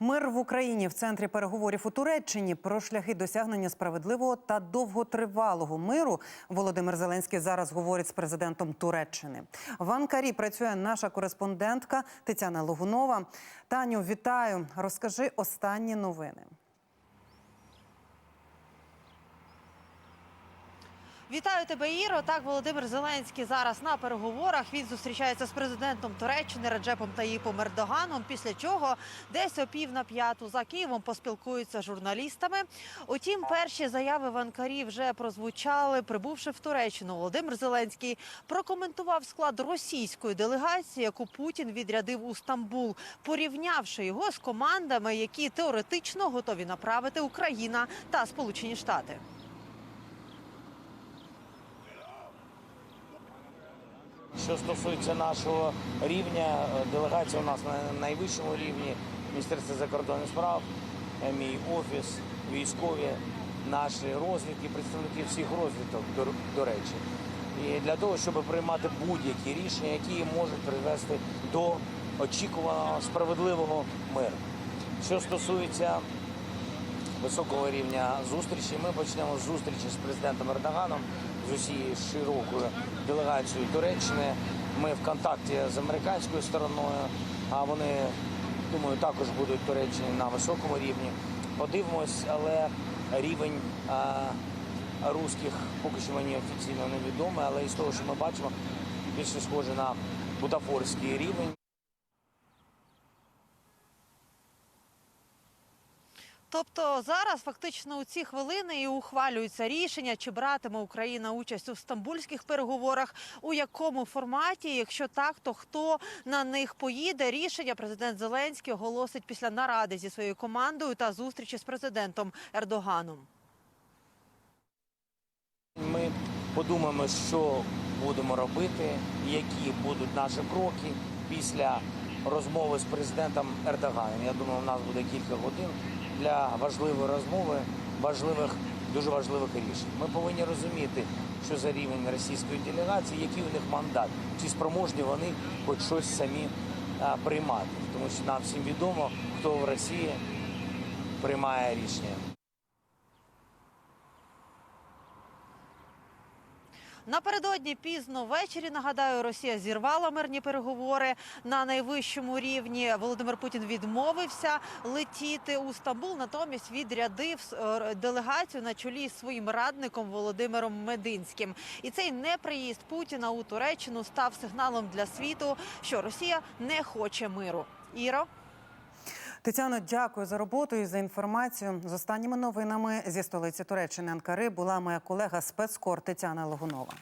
Мир в Україні в центрі переговорів у Туреччині про шляхи досягнення справедливого та довготривалого миру Володимир Зеленський зараз говорить з президентом Туреччини. В Анкарі працює наша кореспондентка Тетяна Логунова. Таню, вітаю. Розкажи останні новини. Вітаю тебе, Іро. Так, Володимир Зеленський зараз на переговорах. Він зустрічається з президентом Туреччини Реджепом Таїпом Ердоганом. Після чого десь о пів на п'яту за Києвом поспілкуються з журналістами. Утім, перші заяви в Анкарі вже прозвучали. Прибувши в Туреччину, Володимир Зеленський прокоментував склад російської делегації, яку Путін відрядив у Стамбул, порівнявши його з командами, які теоретично готові направити Україна та Сполучені Штати. Що стосується нашого рівня, е, делегація у нас на найвищому рівні Міністерство закордонних справ, е, мій офіс, військові, наші розвідки, представники всіх розвідок, до, до речі. І для того, щоб приймати будь-які рішення, які можуть привести до очікуваного справедливого миру. Що стосується високого рівня зустрічі. Ми почнемо з зустрічі з президентом Ердоганом, з усією широкою делегацією Туреччини. Ми в контакті з американською стороною, а вони, думаю, також будуть Туреччині на високому рівні. Подивимось, але рівень а, русських поки що мені офіційно невідомий, але із того, що ми бачимо, більше схоже на бутафорський рівень. Тобто зараз фактично у ці хвилини і ухвалюється рішення, чи братиме Україна участь у стамбульських переговорах, у якому форматі, якщо так, то хто на них поїде? Рішення президент Зеленський оголосить після наради зі своєю командою та зустрічі з президентом Ердоганом. Ми подумаємо, що будемо робити, які будуть наші кроки після розмови з президентом Ердоганом. Я думаю, у нас буде кілька годин для важливої розмови, важливих, дуже важливих рішень. Ми повинні розуміти, що за рівень російської делегації, який у них мандат, чи спроможні вони хоч щось самі а, приймати, тому що нам всім відомо, хто в Росії приймає рішення. Напередодні пізно ввечері нагадаю, Росія зірвала мирні переговори на найвищому рівні. Володимир Путін відмовився летіти у Стамбул. Натомість відрядив е, делегацію на чолі з своїм радником Володимиром Мединським. І цей неприїзд Путіна у Туреччину став сигналом для світу, що Росія не хоче миру. Іро. Тетяно, дякую за роботу і за інформацію. З останніми новинами зі столиці Туреччини Анкари була моя колега спецкор Тетяна Логунова.